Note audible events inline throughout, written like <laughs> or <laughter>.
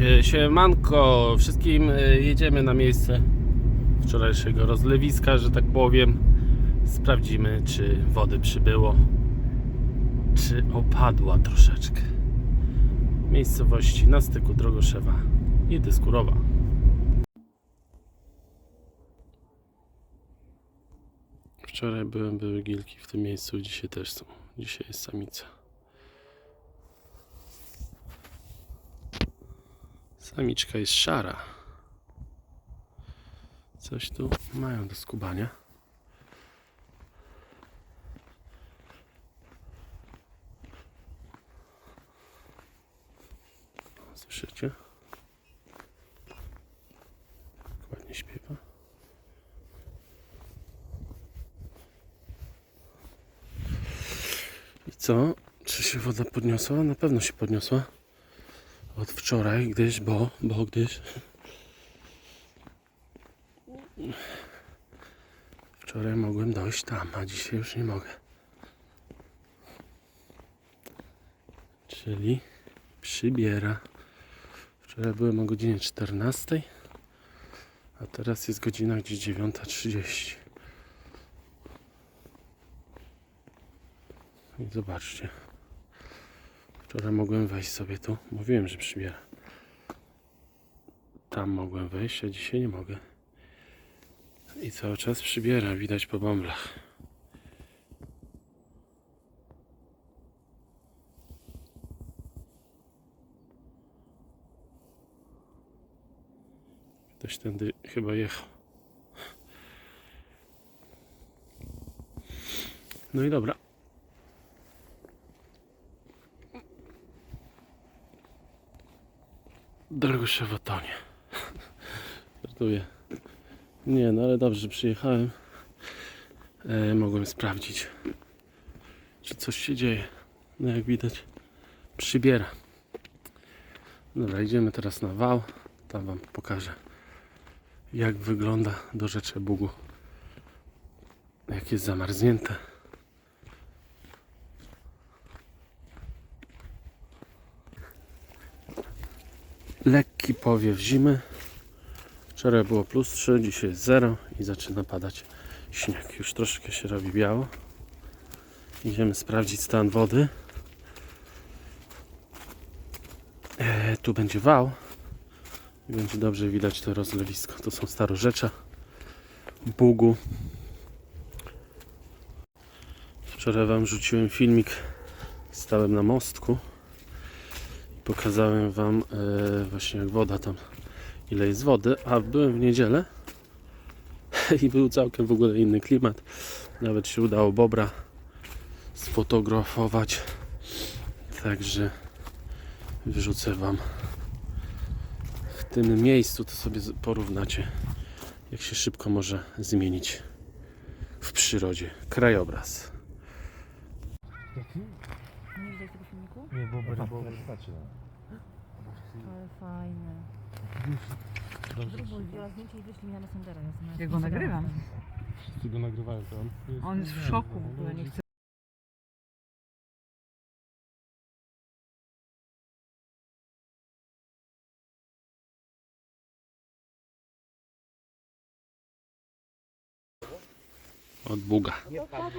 E, Siemanko, wszystkim e, jedziemy na miejsce wczorajszego rozlewiska, że tak powiem. Sprawdzimy, czy wody przybyło, czy opadła troszeczkę. Miejscowości na styku Drogoszewa i Dyskurowa. Wczoraj byłem, były gilki w tym miejscu, dzisiaj też są. Dzisiaj jest samica. Samiczka jest szara. Coś tu mają do skubania. Słyszycie? Ładnie śpiewa. I co? Czy się woda podniosła? Na pewno się podniosła od wczoraj, gdyż, bo, bo gdyż wczoraj mogłem dojść tam, a dzisiaj już nie mogę. Czyli przybiera. Wczoraj byłem o godzinie 14, a teraz jest godzina gdzieś 9.30. I zobaczcie. Wczoraj mogłem wejść sobie tu. Mówiłem, że przybiera. Tam mogłem wejść, a dzisiaj nie mogę. I cały czas przybiera, widać po bąblach. Ktoś tędy chyba jechał. No i dobra. Drogoszewo tonie. <laughs> Żartuję. Nie, no ale dobrze, że przyjechałem. E, mogłem sprawdzić, czy coś się dzieje. No jak widać, przybiera. Dobra, idziemy teraz na wał. Tam Wam pokażę, jak wygląda do rzeczy Bugu. Jak jest zamarznięte. Lekki powiew zimy. Wczoraj było plus 3, dzisiaj jest 0 i zaczyna padać śnieg. Już troszkę się robi biało. Idziemy sprawdzić stan wody. E, tu będzie wał i będzie dobrze widać to rozlewisko. To są starorzecza Bugu. Wczoraj Wam rzuciłem filmik. Stałem na mostku pokazałem wam e, właśnie jak woda tam ile jest wody, a byłem w niedzielę <laughs> i był całkiem w ogóle inny klimat. Nawet się udało bobra sfotografować także wyrzucę wam w tym miejscu to sobie porównacie jak się szybko może zmienić w przyrodzie. Krajobraz. Nie widać tego filmiku? Nie, bo bo bo Ale fajne. Zrób wzięła zdjęcie i wyślij mi na Messengera. Ja sobie Ja go nagrywam. Wszyscy go nagrywają to on jest, On jest w szoku w ogóle, nie chce. od Buga Nie pamiętam.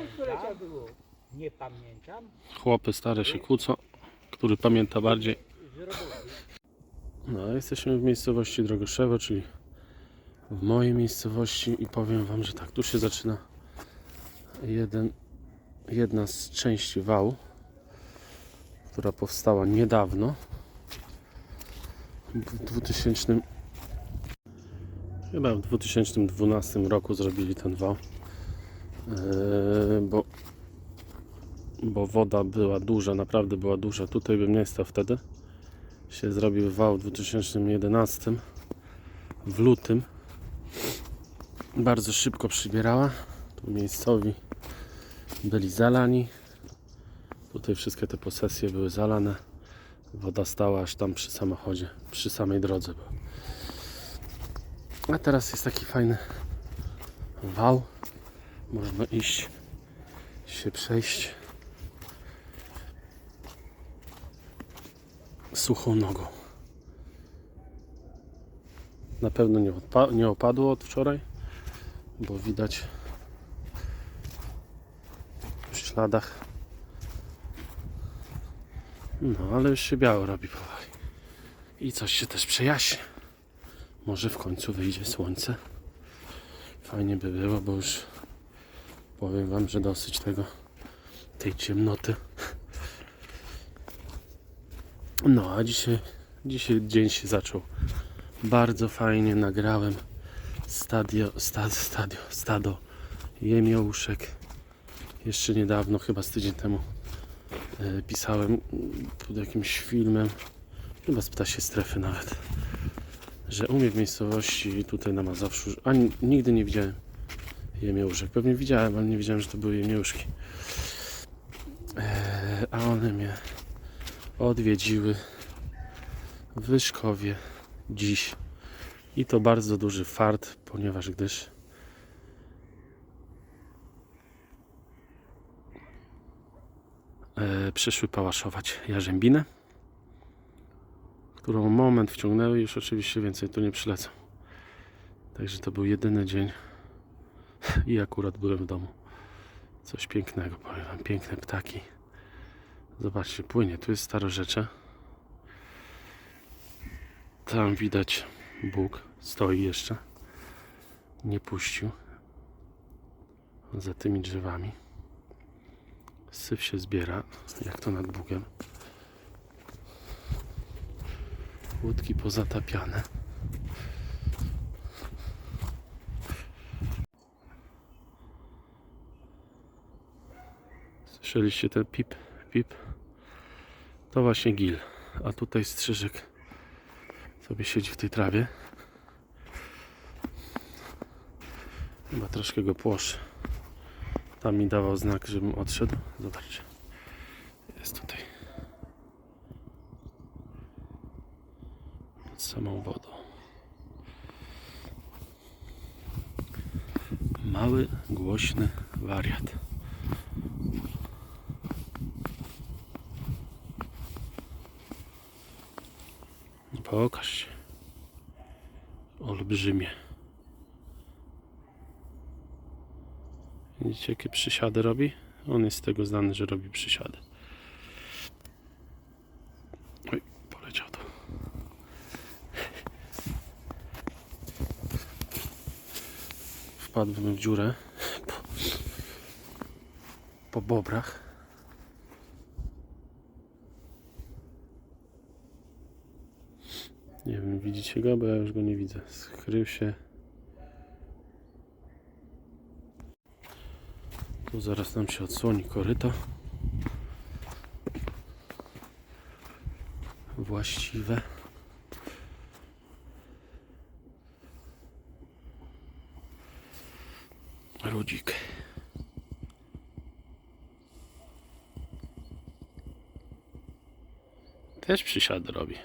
Nie pamiętam. chłopy stare się kłócą który pamięta bardziej No, jesteśmy w miejscowości Drogoszewo, czyli w mojej miejscowości i powiem Wam, że tak, tu się zaczyna jeden, jedna z części wału, która powstała niedawno, w 2000, chyba w 2012 roku zrobili ten wał, Eee, bo, bo woda była duża, naprawdę była duża, tutaj bym nie stał wtedy, się zrobił wał w 2011 w lutym. Bardzo szybko przybierała. Tu miejscowi byli zalani. Tutaj wszystkie te posesje były zalane. Woda stała aż tam przy samochodzie przy samej drodze była. a teraz jest taki fajny wał. Można iść się przejść suchą nogą. Na pewno nie, nie opadło od wczoraj, bo widać w śladach. No, ale już się biało robi powoli. I coś się też przejaśnia. Może w końcu wyjdzie słońce. Fajnie by było, bo już powiem Wam, że dosyć tego, tej ciemnoty. No, a dzisiaj, dzisiaj dzień się zaczął bardzo fajnie. Nagrałem stadio, stad, stadio, stado jemiołuszek. Jeszcze niedawno, chyba z tydzień temu, e, pisałem pod jakimś filmem, chyba z ptasiej strefy nawet, że u mnie w miejscowości tutaj na Mazowszu, ani nigdy nie widziałem jemiołuszek. Pewnie widziałem, ale nie wiedziałem, że to były jemiołuszki. E, a one mnie odwiedziły Wyszkowie dziś. I to bardzo duży fart, ponieważ gdyż e, przyszły pałaszować jarzębinę, którą moment wciągnęły już oczywiście więcej tu nie przylecą. Także to był jedyny dzień <laughs> i akurat byłem w domu. Coś pięknego, powiem wam, piękne ptaki. Zobaczcie, płynie. Tu jest starorzecze. Tam widać Bóg. Stoi jeszcze. Nie puścił. Za tymi drzewami. Syf się zbiera, jak to nad Bugiem. Łódki pozatapiane. Słyszeliście ten pip, pip? To właśnie gil. A tutaj strzyżek sobie siedzi w tej trawie. Chyba troszkę go płoszy. Tam mi dawał znak, żebym odszedł. Zobaczcie. Jest tutaj. Pod samą wodą. Mały, głośny wariat. Pokaż się. Olbrzymie. Widzicie, jakie przysiady robi? On jest z tego znany, że robi przysiady. Oj, poleciał to. Wpadłem w dziurę po, po bobrach. Nie wiem, widzicie go, bo ja już go nie widzę. Skrył się. Tu zaraz nam się odsłoni koryto. Właściwe. Rudzik. Też przysiady robi.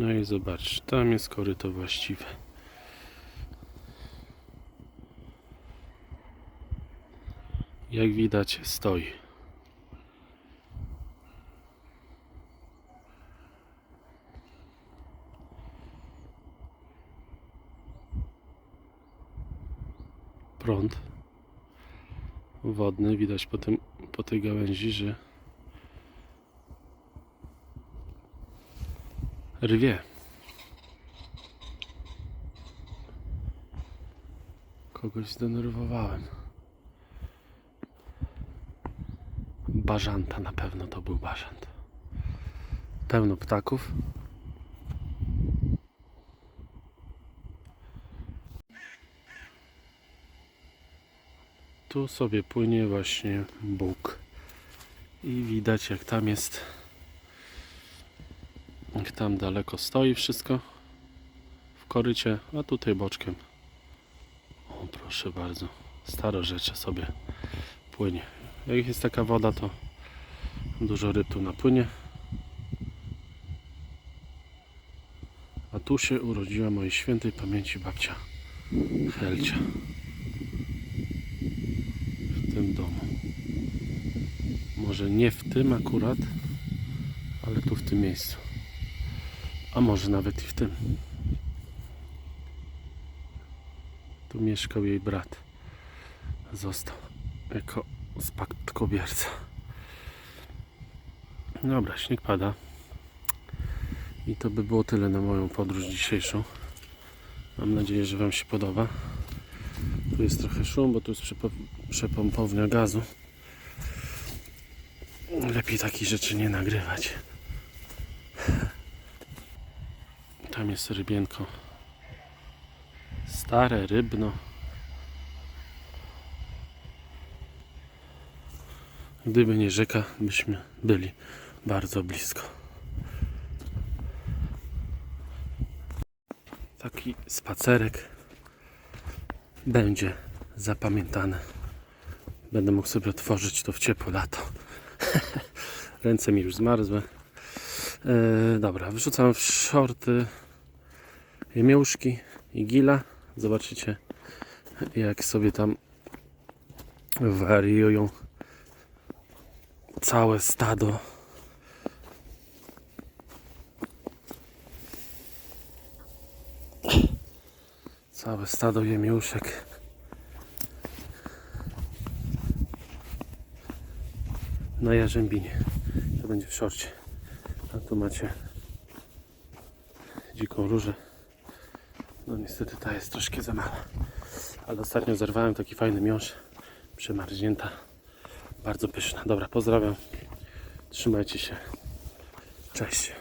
No i zobacz, tam jest koryto właściwe. Jak widać stoi. Prąd wodny widać po, tym, po tej gałęzi, że rwie. Kogoś zdenerwowałem. Bażanta na pewno to był bażant. Pełno ptaków. Tu sobie płynie właśnie Bóg. I widać jak tam jest jak tam daleko stoi wszystko w korycie, a tutaj boczkiem. O, proszę bardzo. Starorzecze sobie płynie. Jak jest taka woda, to dużo ryb tu napłynie. A tu się urodziła mojej świętej pamięci babcia Helcia. W tym domu. Może nie w tym akurat, ale tu w tym miejscu. A może nawet i w tym. Tu mieszkał jej brat. Został jako spadkobierca. Dobra, śnieg pada. I to by było tyle na moją podróż dzisiejszą. Mam nadzieję, że Wam się podoba. Tu jest trochę szum, bo tu jest przepo- przepompownia gazu. Lepiej takich rzeczy nie nagrywać. Tam jest rybienko. Stare rybno. Gdyby nie rzeka, byśmy byli bardzo blisko. Taki spacerek będzie zapamiętany. Będę mógł sobie otworzyć to w ciepłe lato. <laughs> Ręce mi już zmarzły. E, dobra, wrzucam w shorty jemiołszki i gila. Zobaczycie jak sobie tam wariują całe stado. Całe stado jemiuszek. Na jarzębinie. To będzie w szorcie. A tu macie dziką różę. No niestety ta jest troszkę za mała. Ale ostatnio zerwałem taki fajny miąższ. Przemarznięta. Bardzo pyszna. Dobra, pozdrawiam. Trzymajcie się. Cześć.